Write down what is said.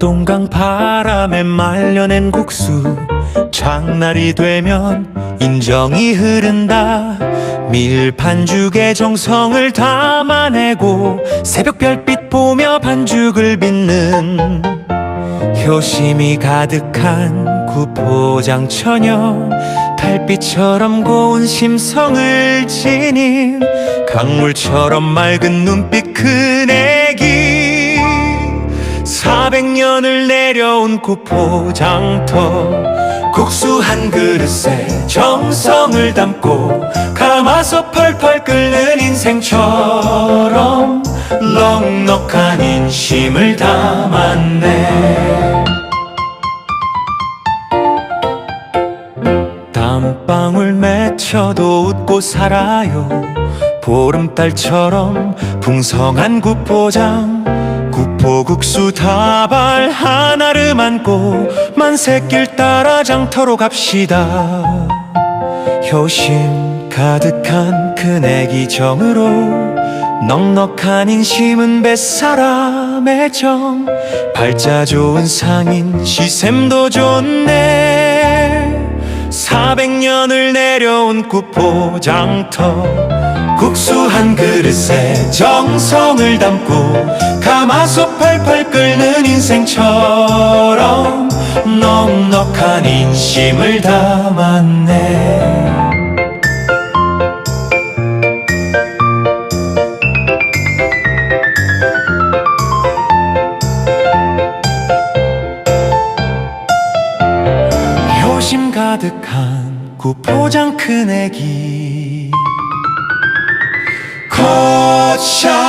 낙동강 바람에 말려낸 국수. 장날이 되면 인정이 흐른다. 밀반죽에 정성을 담아내고 새벽 별빛 보며 반죽을 빚는. 효심이 가득한 구포장 처녀. 달빛처럼 고운 심성을 지닌 강물처럼 맑은 눈빛 큰 애기 400년을 내려온 구포장터 국수 한 그릇에 정성을 담고 감아서 펄펄 끓는 인생처럼 넉넉한 인심을 담았네. 땀방울 맺혀도 웃고 살아요. 보름달처럼 풍성한 구포장 구포국수 다발 하나를 안고 만세길 따라 장터로 갑시다. 효심 가득한 큰 애기 정으로 넉넉한 인심은 뱃사람의 정 발자 좋은 상인 시샘도 좋네. 400년을 내려온 구포장터 국수 한 그릇에 정성을 담고 가마솥 팔팔 끓는 인생처럼 넉넉한 인심을 담았네. 효심 가득한 구포장 큰 애기. 컷샷